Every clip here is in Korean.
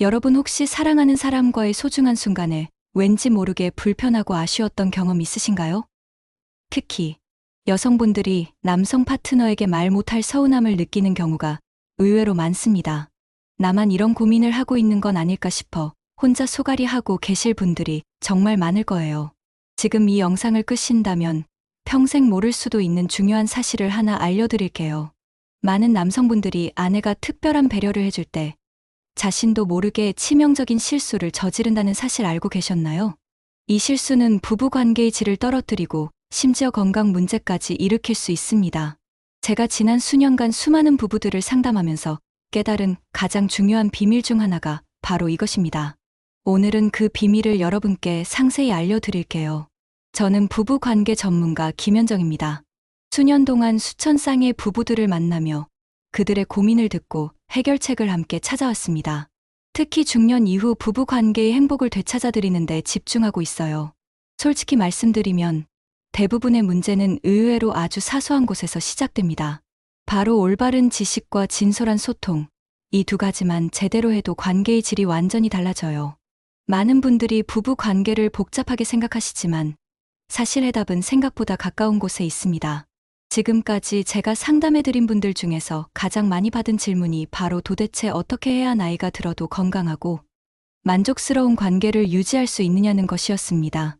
여러분 혹시 사랑하는 사람과의 소중한 순간에 왠지 모르게 불편하고 아쉬웠던 경험 있으신가요? 특히 여성분들이 남성 파트너에게 말 못할 서운함을 느끼는 경우가 의외로 많습니다. 나만 이런 고민을 하고 있는 건 아닐까 싶어 혼자 소갈이 하고 계실 분들이 정말 많을 거예요. 지금 이 영상을 끄신다면 평생 모를 수도 있는 중요한 사실을 하나 알려드릴게요. 많은 남성분들이 아내가 특별한 배려를 해줄 때 자신도 모르게 치명적인 실수를 저지른다는 사실 알고 계셨나요? 이 실수는 부부 관계의 질을 떨어뜨리고 심지어 건강 문제까지 일으킬 수 있습니다. 제가 지난 수년간 수많은 부부들을 상담하면서 깨달은 가장 중요한 비밀 중 하나가 바로 이것입니다. 오늘은 그 비밀을 여러분께 상세히 알려드릴게요. 저는 부부 관계 전문가 김현정입니다. 수년 동안 수천 쌍의 부부들을 만나며 그들의 고민을 듣고 해결책을 함께 찾아왔습니다. 특히 중년 이후 부부 관계의 행복을 되찾아드리는데 집중하고 있어요. 솔직히 말씀드리면 대부분의 문제는 의외로 아주 사소한 곳에서 시작됩니다. 바로 올바른 지식과 진솔한 소통. 이 두 가지만 제대로 해도 관계의 질이 완전히 달라져요. 많은 분들이 부부 관계를 복잡하게 생각하시지만 사실 해답은 생각보다 가까운 곳에 있습니다. 지금까지 제가 상담해드린 분들 중에서 가장 많이 받은 질문이 바로 도대체 어떻게 해야 나이가 들어도 건강하고 만족스러운 관계를 유지할 수 있느냐는 것이었습니다.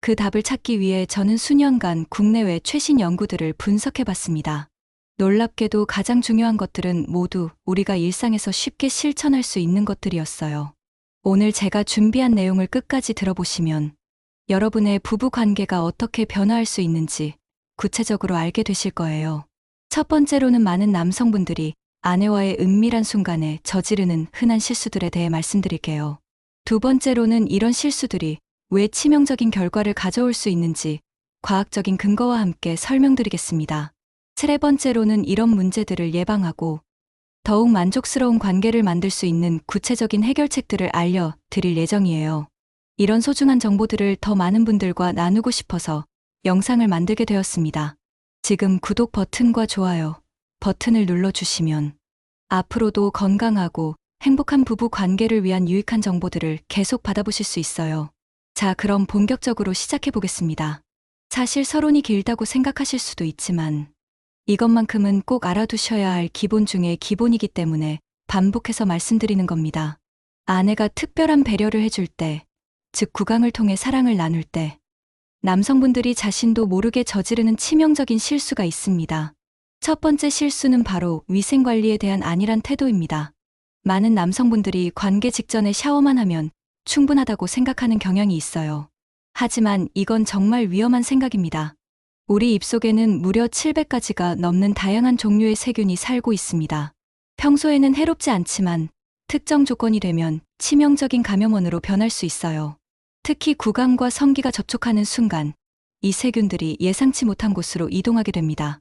그 답을 찾기 위해 저는 수년간 국내외 최신 연구들을 분석해 봤습니다. 놀랍게도 가장 중요한 것들은 모두 우리가 일상에서 쉽게 실천할 수 있는 것들이었어요. 오늘 제가 준비한 내용을 끝까지 들어보시면 여러분의 부부 관계가 어떻게 변화할 수 있는지 구체적으로 알게 되실 거예요. 첫 번째로는 많은 남성분들이 아내와의 은밀한 순간에 저지르는 흔한 실수들에 대해 말씀드릴게요. 두 번째로는 이런 실수들이 왜 치명적인 결과를 가져올 수 있는지 과학적인 근거와 함께 설명드리겠습니다. 세 번째로는 이런 문제들을 예방하고 더욱 만족스러운 관계를 만들 수 있는 구체적인 해결책들을 알려 드릴 예정이에요. 이런 소중한 정보들을 더 많은 분들과 나누고 싶어서 영상을 만들게 되었습니다. 지금 구독 버튼과 좋아요 버튼을 눌러주시면 앞으로도 건강하고 행복한 부부 관계를 위한 유익한 정보들을 계속 받아보실 수 있어요. 자, 그럼 본격적으로 시작해 보겠습니다. 사실 서론이 길다고 생각하실 수도 있지만 이것만큼은 꼭 알아두셔야 할 기본 중의 기본이기 때문에 반복해서 말씀드리는 겁니다. 아내가 특별한 배려를 해줄 때, 즉 구강을 통해 사랑을 나눌 때, 남성분들이 자신도 모르게 저지르는 치명적인 실수가 있습니다. 첫 번째 실수는 바로 위생관리에 대한 안일한 태도입니다. 많은 남성분들이 관계 직전에 샤워만 하면 충분하다고 생각하는 경향이 있어요. 하지만 이건 정말 위험한 생각입니다. 우리 입속에는 무려 700가지가 넘는 다양한 종류의 세균이 살고 있습니다. 평소에는 해롭지 않지만 특정 조건이 되면 치명적인 감염원으로 변할 수 있어요. 특히 구강과 성기가 접촉하는 순간 이 세균들이 예상치 못한 곳으로 이동하게 됩니다.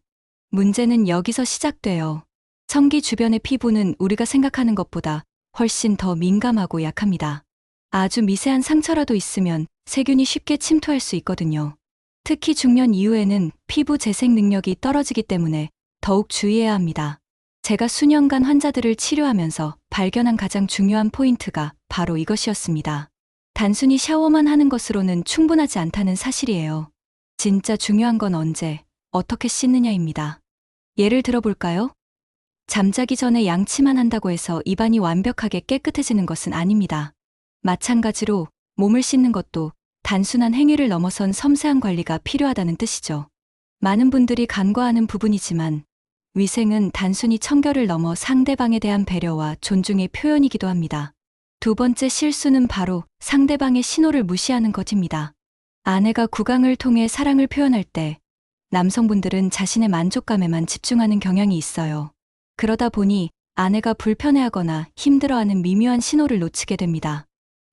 문제는 여기서 시작돼요. 성기 주변의 피부는 우리가 생각하는 것보다 훨씬 더 민감하고 약합니다. 아주 미세한 상처라도 있으면 세균이 쉽게 침투할 수 있거든요. 특히 중년 이후에는 피부 재생 능력이 떨어지기 때문에 더욱 주의해야 합니다. 제가 수년간 환자들을 치료하면서 발견한 가장 중요한 포인트가 바로 이것이었습니다. 단순히 샤워만 하는 것으로는 충분하지 않다는 사실이에요. 진짜 중요한 건 언제, 어떻게 씻느냐입니다. 예를 들어볼까요? 잠자기 전에 양치만 한다고 해서 입안이 완벽하게 깨끗해지는 것은 아닙니다. 마찬가지로 몸을 씻는 것도 단순한 행위를 넘어선 섬세한 관리가 필요하다는 뜻이죠. 많은 분들이 간과하는 부분이지만 위생은 단순히 청결을 넘어 상대방에 대한 배려와 존중의 표현이기도 합니다. 두 번째 실수는 바로 상대방의 신호를 무시하는 것입니다. 아내가 구강을 통해 사랑을 표현할 때 남성분들은 자신의 만족감에만 집중하는 경향이 있어요. 그러다 보니 아내가 불편해하거나 힘들어하는 미묘한 신호를 놓치게 됩니다.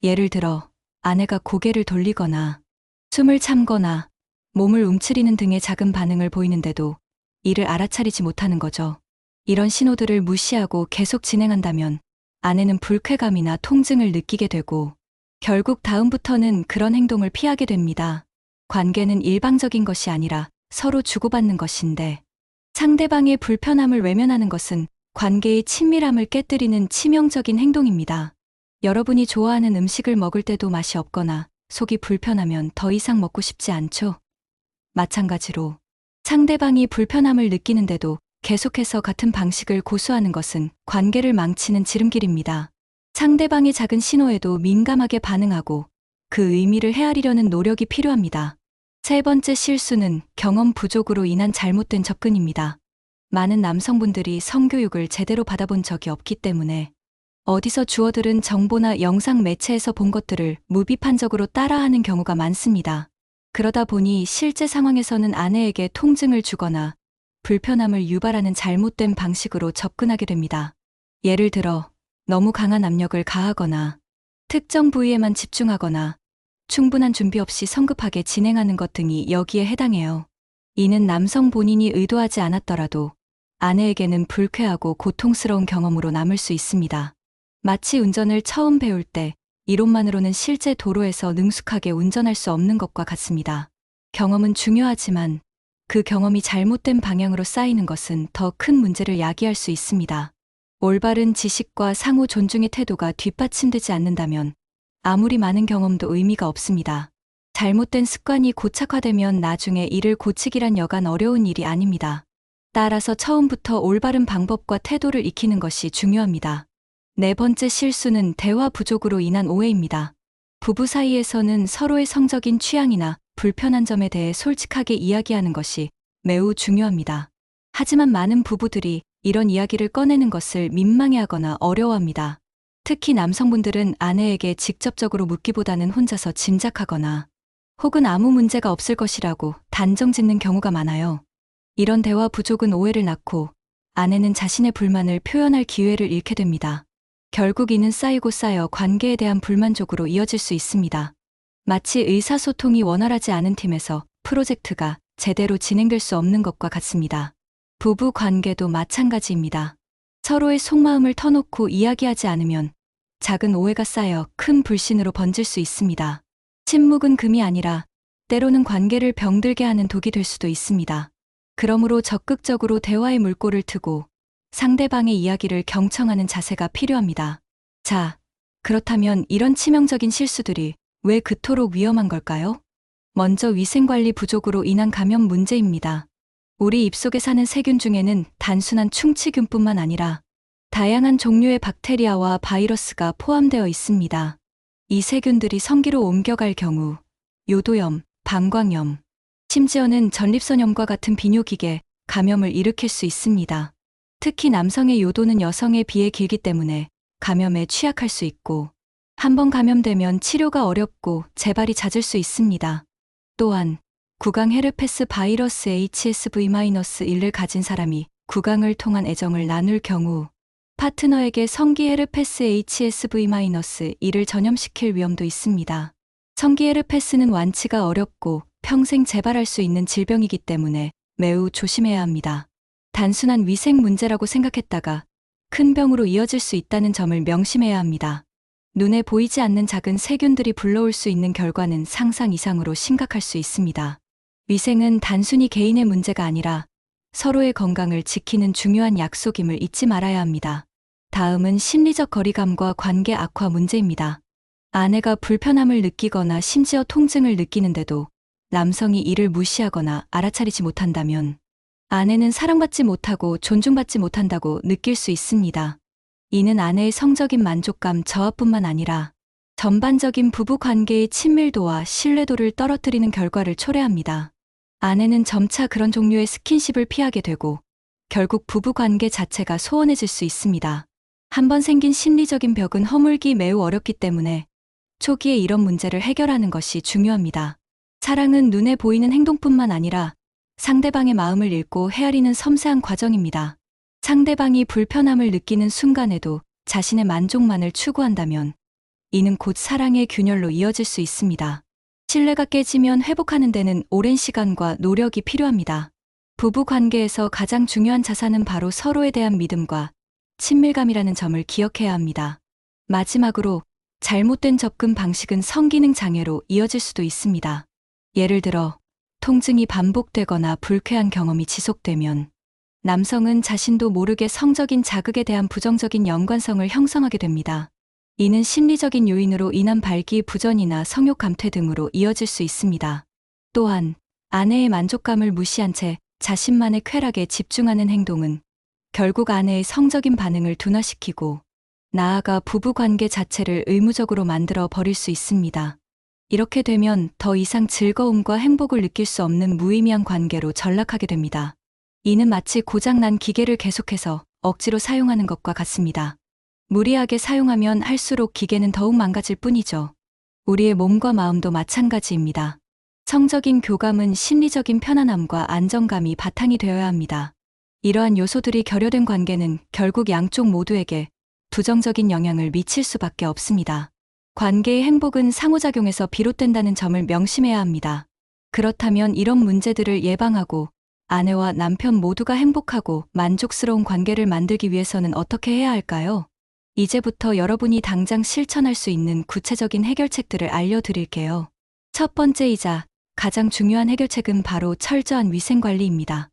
예를 들어 아내가 고개를 돌리거나 숨을 참거나 몸을 움츠리는 등의 작은 반응을 보이는데도 이를 알아차리지 못하는 거죠. 이런 신호들을 무시하고 계속 진행한다면 아내는 불쾌감이나 통증을 느끼게 되고 결국 다음부터는 그런 행동을 피하게 됩니다. 관계는 일방적인 것이 아니라 서로 주고받는 것인데 상대방의 불편함을 외면하는 것은 관계의 친밀함을 깨뜨리는 치명적인 행동입니다. 여러분이 좋아하는 음식을 먹을 때도 맛이 없거나 속이 불편하면 더 이상 먹고 싶지 않죠? 마찬가지로 상대방이 불편함을 느끼는데도 계속해서 같은 방식을 고수하는 것은 관계를 망치는 지름길입니다. 상대방의 작은 신호에도 민감하게 반응하고 그 의미를 헤아리려는 노력이 필요합니다. 세 번째 실수는 경험 부족으로 인한 잘못된 접근입니다. 많은 남성분들이 성교육을 제대로 받아본 적이 없기 때문에 어디서 주워들은 정보나 영상 매체에서 본 것들을 무비판적으로 따라하는 경우가 많습니다. 그러다 보니 실제 상황에서는 아내에게 통증을 주거나 불편함을 유발하는 잘못된 방식으로 접근하게 됩니다. 예를 들어, 너무 강한 압력을 가하거나 특정 부위에만 집중하거나 충분한 준비 없이 성급하게 진행하는 것 등이 여기에 해당해요. 이는 남성 본인이 의도하지 않았더라도 아내에게는 불쾌하고 고통스러운 경험으로 남을 수 있습니다. 마치 운전을 처음 배울 때 이론만으로는 실제 도로에서 능숙하게 운전할 수 없는 것과 같습니다. 경험은 중요하지만 그 경험이 잘못된 방향으로 쌓이는 것은 더 큰 문제를 야기할 수 있습니다. 올바른 지식과 상호 존중의 태도가 뒷받침되지 않는다면 아무리 많은 경험도 의미가 없습니다. 잘못된 습관이 고착화되면 나중에 이를 고치기란 여간 어려운 일이 아닙니다. 따라서 처음부터 올바른 방법과 태도를 익히는 것이 중요합니다. 네 번째 실수는 대화 부족으로 인한 오해입니다. 부부 사이에서는 서로의 성적인 취향이나 불편한 점에 대해 솔직하게 이야기하는 것이 매우 중요합니다. 하지만 많은 부부들이 이런 이야기를 꺼내는 것을 민망해하거나 어려워합니다. 특히 남성분들은 아내에게 직접적으로 묻기보다는 혼자서 짐작하거나 혹은 아무 문제가 없을 것이라고 단정 짓는 경우가 많아요. 이런 대화 부족은 오해를 낳고 아내는 자신의 불만을 표현할 기회를 잃게 됩니다. 결국 이는 쌓이고 쌓여 관계에 대한 불만족으로 이어질 수 있습니다. 마치 의사소통이 원활하지 않은 팀에서 프로젝트가 제대로 진행될 수 없는 것과 같습니다. 부부 관계도 마찬가지입니다. 서로의 속마음을 터놓고 이야기하지 않으면 작은 오해가 쌓여 큰 불신으로 번질 수 있습니다. 침묵은 금이 아니라 때로는 관계를 병들게 하는 독이 될 수도 있습니다. 그러므로 적극적으로 대화의 물꼬를 트고 상대방의 이야기를 경청하는 자세가 필요합니다. 자, 그렇다면 이런 치명적인 실수들이 왜 그토록 위험한 걸까요? 먼저 위생관리 부족으로 인한 감염 문제입니다. 우리 입속에 사는 세균 중에는 단순한 충치균뿐만 아니라 다양한 종류의 박테리아와 바이러스가 포함되어 있습니다. 이 세균들이 성기로 옮겨갈 경우 요도염, 방광염, 심지어는 전립선염과 같은 비뇨기계, 감염을 일으킬 수 있습니다. 특히 남성의 요도는 여성에 비해 길기 때문에 감염에 취약할 수 있고 한번 감염되면 치료가 어렵고 재발이 잦을 수 있습니다. 또한 구강 헤르페스 바이러스 HSV-1을 가진 사람이 구강을 통한 애정을 나눌 경우 파트너에게 성기 헤르페스 HSV-1을 전염시킬 위험도 있습니다. 성기 헤르페스는 완치가 어렵고 평생 재발할 수 있는 질병이기 때문에 매우 조심해야 합니다. 단순한 위생 문제라고 생각했다가 큰 병으로 이어질 수 있다는 점을 명심해야 합니다. 눈에 보이지 않는 작은 세균들이 불러올 수 있는 결과는 상상 이상으로 심각할 수 있습니다. 위생은 단순히 개인의 문제가 아니라 서로의 건강을 지키는 중요한 약속임을 잊지 말아야 합니다. 다음은 심리적 거리감과 관계 악화 문제입니다. 아내가 불편함을 느끼거나 심지어 통증을 느끼는데도 남성이 이를 무시하거나 알아차리지 못한다면 아내는 사랑받지 못하고 존중받지 못한다고 느낄 수 있습니다. 이는 아내의 성적인 만족감 저하뿐만 아니라 전반적인 부부 관계의 친밀도와 신뢰도를 떨어뜨리는 결과를 초래합니다. 아내는 점차 그런 종류의 스킨십을 피하게 되고 결국 부부 관계 자체가 소원해질 수 있습니다. 한번 생긴 심리적인 벽은 허물기 매우 어렵기 때문에 초기에 이런 문제를 해결하는 것이 중요합니다. 사랑은 눈에 보이는 행동뿐만 아니라 상대방의 마음을 읽고 헤아리는 섬세한 과정입니다. 상대방이 불편함을 느끼는 순간에도 자신의 만족만을 추구한다면 이는 곧 사랑의 균열로 이어질 수 있습니다. 신뢰가 깨지면 회복하는 데는 오랜 시간과 노력이 필요합니다. 부부 관계에서 가장 중요한 자산은 바로 서로에 대한 믿음과 친밀감이라는 점을 기억해야 합니다. 마지막으로 잘못된 접근 방식은 성기능 장애로 이어질 수도 있습니다. 예를 들어 통증이 반복되거나 불쾌한 경험이 지속되면 남성은 자신도 모르게 성적인 자극에 대한 부정적인 연관성을 형성하게 됩니다. 이는 심리적인 요인으로 인한 발기부전이나 성욕 감퇴 등으로 이어질 수 있습니다. 또한 아내의 만족감을 무시한 채 자신만의 쾌락에 집중하는 행동은 결국 아내의 성적인 반응을 둔화시키고 나아가 부부 관계 자체를 의무적으로 만들어 버릴 수 있습니다. 이렇게 되면 더 이상 즐거움과 행복을 느낄 수 없는 무의미한 관계로 전락하게 됩니다. 이는 마치 고장난 기계를 계속해서 억지로 사용하는 것과 같습니다. 무리하게 사용하면 할수록 기계는 더욱 망가질 뿐이죠. 우리의 몸과 마음도 마찬가지입니다. 성적인 교감은 심리적인 편안함과 안정감이 바탕이 되어야 합니다. 이러한 요소들이 결여된 관계는 결국 양쪽 모두에게 부정적인 영향을 미칠 수밖에 없습니다. 관계의 행복은 상호작용에서 비롯된다는 점을 명심해야 합니다. 그렇다면 이런 문제들을 예방하고 아내와 남편 모두가 행복하고 만족스러운 관계를 만들기 위해서는 어떻게 해야 할까요? 이제부터 여러분이 당장 실천할 수 있는 구체적인 해결책들을 알려드릴게요. 첫 번째이자 가장 중요한 해결책은 바로 철저한 위생관리입니다.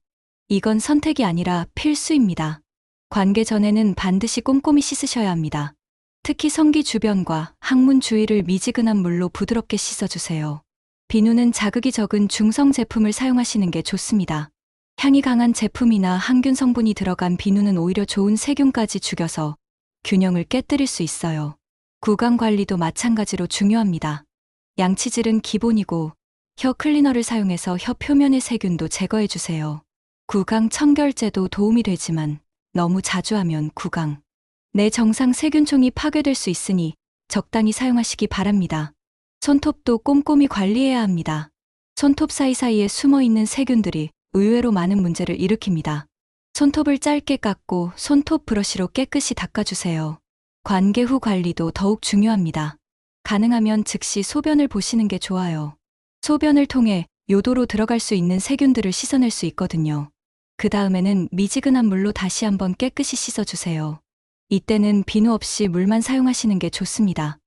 이건 선택이 아니라 필수입니다. 관계 전에는 반드시 꼼꼼히 씻으셔야 합니다. 특히 성기 주변과 항문 주위를 미지근한 물로 부드럽게 씻어주세요. 비누는 자극이 적은 중성 제품을 사용하시는 게 좋습니다. 향이 강한 제품이나 항균 성분이 들어간 비누는 오히려 좋은 세균까지 죽여서 균형을 깨뜨릴 수 있어요. 구강 관리도 마찬가지로 중요합니다. 양치질은 기본이고 혀 클리너를 사용해서 혀 표면의 세균도 제거해 주세요. 구강 청결제도 도움이 되지만 너무 자주 하면 구강 내 정상 세균총이 파괴될 수 있으니 적당히 사용하시기 바랍니다. 손톱도 꼼꼼히 관리해야 합니다. 손톱 사이사이에 숨어 있는 세균들이 의외로 많은 문제를 일으킵니다. 손톱을 짧게 깎고 손톱 브러쉬로 깨끗이 닦아주세요. 관계 후 관리도 더욱 중요합니다. 가능하면 즉시 소변을 보시는 게 좋아요. 소변을 통해 요도로 들어갈 수 있는 세균들을 씻어낼 수 있거든요. 그 다음에는 미지근한 물로 다시 한번 깨끗이 씻어주세요. 이때는 비누 없이 물만 사용하시는 게 좋습니다.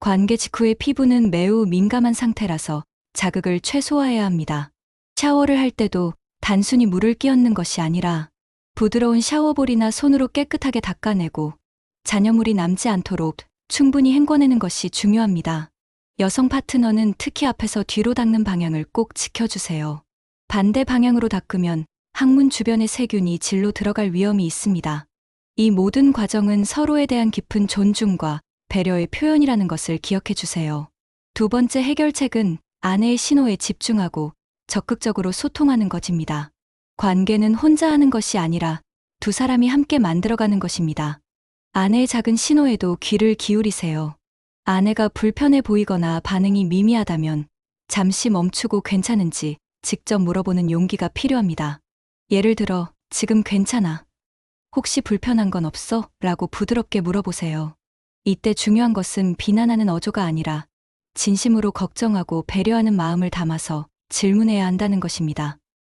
관계 직후의 피부는 매우 민감한 상태라서 자극을 최소화해야 합니다. 샤워를 할 때도 단순히 물을 끼얹는 것이 아니라 부드러운 샤워볼이나 손으로 깨끗하게 닦아내고 잔여물이 남지 않도록 충분히 헹궈내는 것이 중요합니다. 여성 파트너는 특히 앞에서 뒤로 닦는 방향을 꼭 지켜주세요. 반대 방향으로 닦으면 항문 주변의 세균이 질로 들어갈 위험이 있습니다. 이 모든 과정은 서로에 대한 깊은 존중과 배려의 표현이라는 것을 기억해 주세요. 두 번째 해결책은 아내의 신호에 집중하고 적극적으로 소통하는 것입니다. 관계는 혼자 하는 것이 아니라 두 사람이 함께 만들어가는 것입니다. 아내의 작은 신호에도 귀를 기울이세요. 아내가 불편해 보이거나 반응이 미미하다면 잠시 멈추고 괜찮은지 직접 물어보는 용기가 필요합니다. 예를 들어, 지금 괜찮아. 혹시 불편한 건 없어? 라고 부드럽게 물어보세요. 이때 중요한 것은 비난하는 어조가 아니라 진심으로 걱정하고 배려하는 마음을 담아서 질문해야 한다는 것입니다.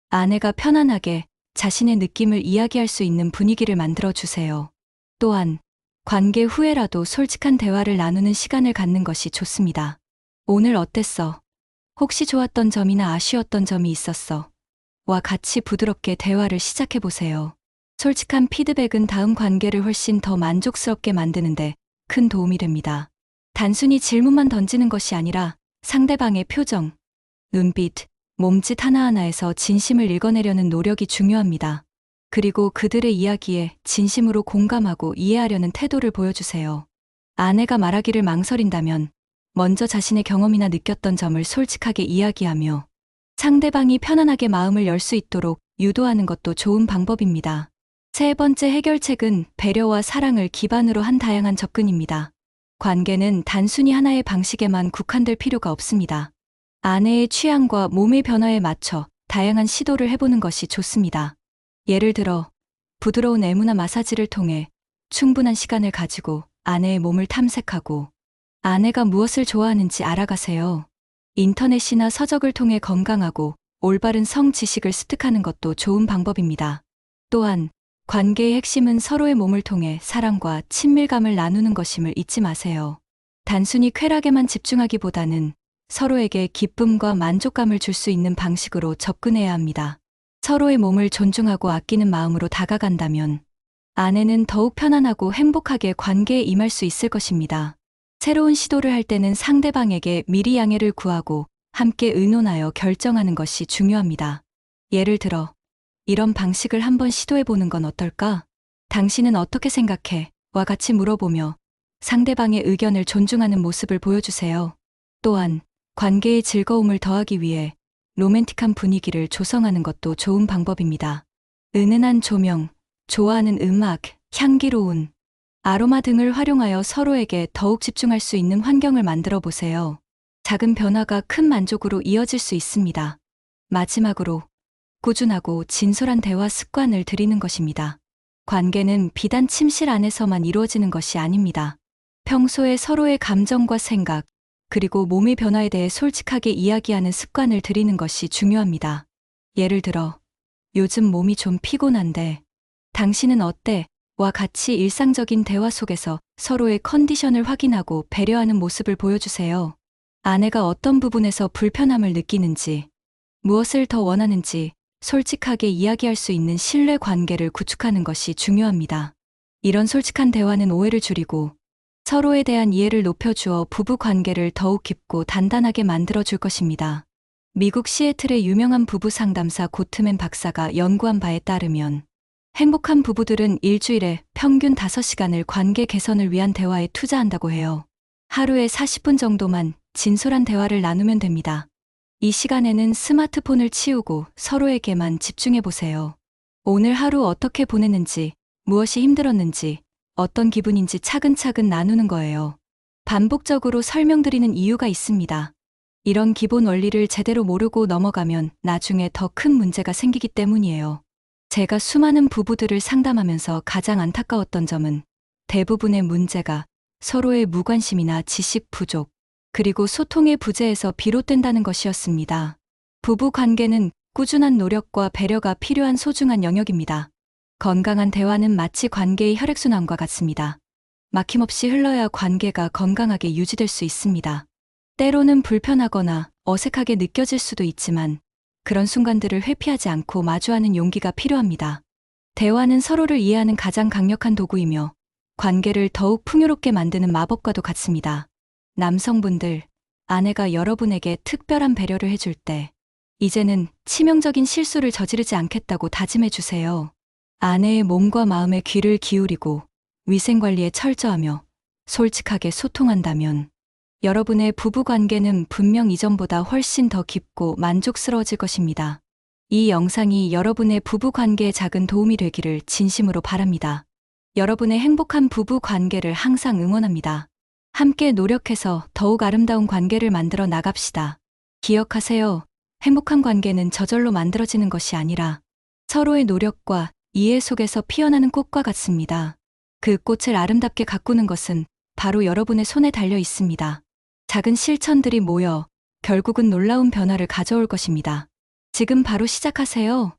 아내가 편안하게 자신의 느낌을 이야기할 수 있는 분위기를 만들어 주세요. 또한 관계 후에라도 솔직한 대화를 나누는 시간을 갖는 것이 좋습니다. 오늘 어땠어? 혹시 좋았던 점이나 아쉬웠던 점이 있었어? 와 같이 부드럽게 대화를 시작해 보세요. 솔직한 피드백은 다음 관계를 훨씬 더 만족스럽게 만드는데 큰 도움이 됩니다. 단순히 질문만 던지는 것이 아니라 상대방의 표정, 눈빛, 몸짓 하나하나에서 진심을 읽어내려는 노력이 중요합니다. 그리고 그들의 이야기에 진심으로 공감하고 이해하려는 태도를 보여주세요. 아내가 말하기를 망설인다면 먼저 자신의 경험이나 느꼈던 점을 솔직하게 이야기하며 상대방이 편안하게 마음을 열 수 있도록 유도하는 것도 좋은 방법입니다. 세 번째 해결책은 배려와 사랑을 기반으로 한 다양한 접근입니다. 관계는 단순히 하나의 방식에만 국한될 필요가 없습니다. 아내의 취향과 몸의 변화에 맞춰 다양한 시도를 해보는 것이 좋습니다. 예를 들어, 부드러운 애무나 마사지를 통해 충분한 시간을 가지고 아내의 몸을 탐색하고 아내가 무엇을 좋아하는지 알아가세요. 인터넷이나 서적을 통해 건강하고 올바른 성 지식을 습득하는 것도 좋은 방법입니다. 또한 관계의 핵심은 서로의 몸을 통해 사랑과 친밀감을 나누는 것임을 잊지 마세요. 단순히 쾌락에만 집중하기보다는 서로에게 기쁨과 만족감을 줄 수 있는 방식으로 접근해야 합니다. 서로의 몸을 존중하고 아끼는 마음으로 다가간다면 아내는 더욱 편안하고 행복하게 관계에 임할 수 있을 것입니다. 새로운 시도를 할 때는 상대방에게 미리 양해를 구하고 함께 의논하여 결정하는 것이 중요합니다. 예를 들어, 이런 방식을 한번 시도해 보는 건 어떨까? 당신은 어떻게 생각해? 와 같이 물어보며 상대방의 의견을 존중하는 모습을 보여주세요. 또한 관계의 즐거움을 더하기 위해 로맨틱한 분위기를 조성하는 것도 좋은 방법입니다. 은은한 조명, 좋아하는 음악, 향기로운 아로마 등을 활용하여 서로에게 더욱 집중할 수 있는 환경을 만들어 보세요. 작은 변화가 큰 만족으로 이어질 수 있습니다. 마지막으로 꾸준하고 진솔한 대화 습관을 들이는 것입니다. 관계는 비단 침실 안에서만 이루어지는 것이 아닙니다. 평소에 서로의 감정과 생각, 그리고 몸의 변화에 대해 솔직하게 이야기하는 습관을 들이는 것이 중요합니다. 예를 들어, 요즘 몸이 좀 피곤한데, 당신은 어때? 와 같이 일상적인 대화 속에서 서로의 컨디션을 확인하고 배려하는 모습을 보여주세요. 아내가 어떤 부분에서 불편함을 느끼는지, 무엇을 더 원하는지 솔직하게 이야기할 수 있는 신뢰 관계를 구축하는 것이 중요합니다. 이런 솔직한 대화는 오해를 줄이고 서로에 대한 이해를 높여주어 부부 관계를 더욱 깊고 단단하게 만들어줄 것입니다. 미국 시애틀의 유명한 부부 상담사 고트맨 박사가 연구한 바에 따르면 행복한 부부들은 일주일에 평균 5시간을 관계 개선을 위한 대화에 투자한다고 해요. 하루에 40분 정도만 진솔한 대화를 나누면 됩니다. 이 시간에는 스마트폰을 치우고 서로에게만 집중해 보세요. 오늘 하루 어떻게 보냈는지, 무엇이 힘들었는지, 어떤 기분인지 차근차근 나누는 거예요. 반복적으로 설명드리는 이유가 있습니다. 이런 기본 원리를 제대로 모르고 넘어가면 나중에 더 큰 문제가 생기기 때문이에요. 제가 수많은 부부들을 상담하면서 가장 안타까웠던 점은 대부분의 문제가 서로의 무관심이나 지식 부족, 그리고 소통의 부재에서 비롯된다는 것이었습니다. 부부 관계는 꾸준한 노력과 배려가 필요한 소중한 영역입니다. 건강한 대화는 마치 관계의 혈액순환과 같습니다. 막힘없이 흘러야 관계가 건강하게 유지될 수 있습니다. 때로는 불편하거나 어색하게 느껴질 수도 있지만 그런 순간들을 회피하지 않고 마주하는 용기가 필요합니다. 대화는 서로를 이해하는 가장 강력한 도구이며 관계를 더욱 풍요롭게 만드는 마법과도 같습니다. 남성분들, 아내가 여러분에게 특별한 배려를 해줄 때, 이제는 치명적인 실수를 저지르지 않겠다고 다짐해 주세요. 아내의 몸과 마음에 귀를 기울이고 위생관리에 철저하며 솔직하게 소통한다면 여러분의 부부 관계는 분명 이전보다 훨씬 더 깊고 만족스러워질 것입니다. 이 영상이 여러분의 부부 관계에 작은 도움이 되기를 진심으로 바랍니다. 여러분의 행복한 부부 관계를 항상 응원합니다. 함께 노력해서 더욱 아름다운 관계를 만들어 나갑시다. 기억하세요. 행복한 관계는 저절로 만들어지는 것이 아니라 서로의 노력과 이해 속에서 피어나는 꽃과 같습니다. 그 꽃을 아름답게 가꾸는 것은 바로 여러분의 손에 달려 있습니다. 작은 실천들이 모여 결국은 놀라운 변화를 가져올 것입니다. 지금 바로 시작하세요.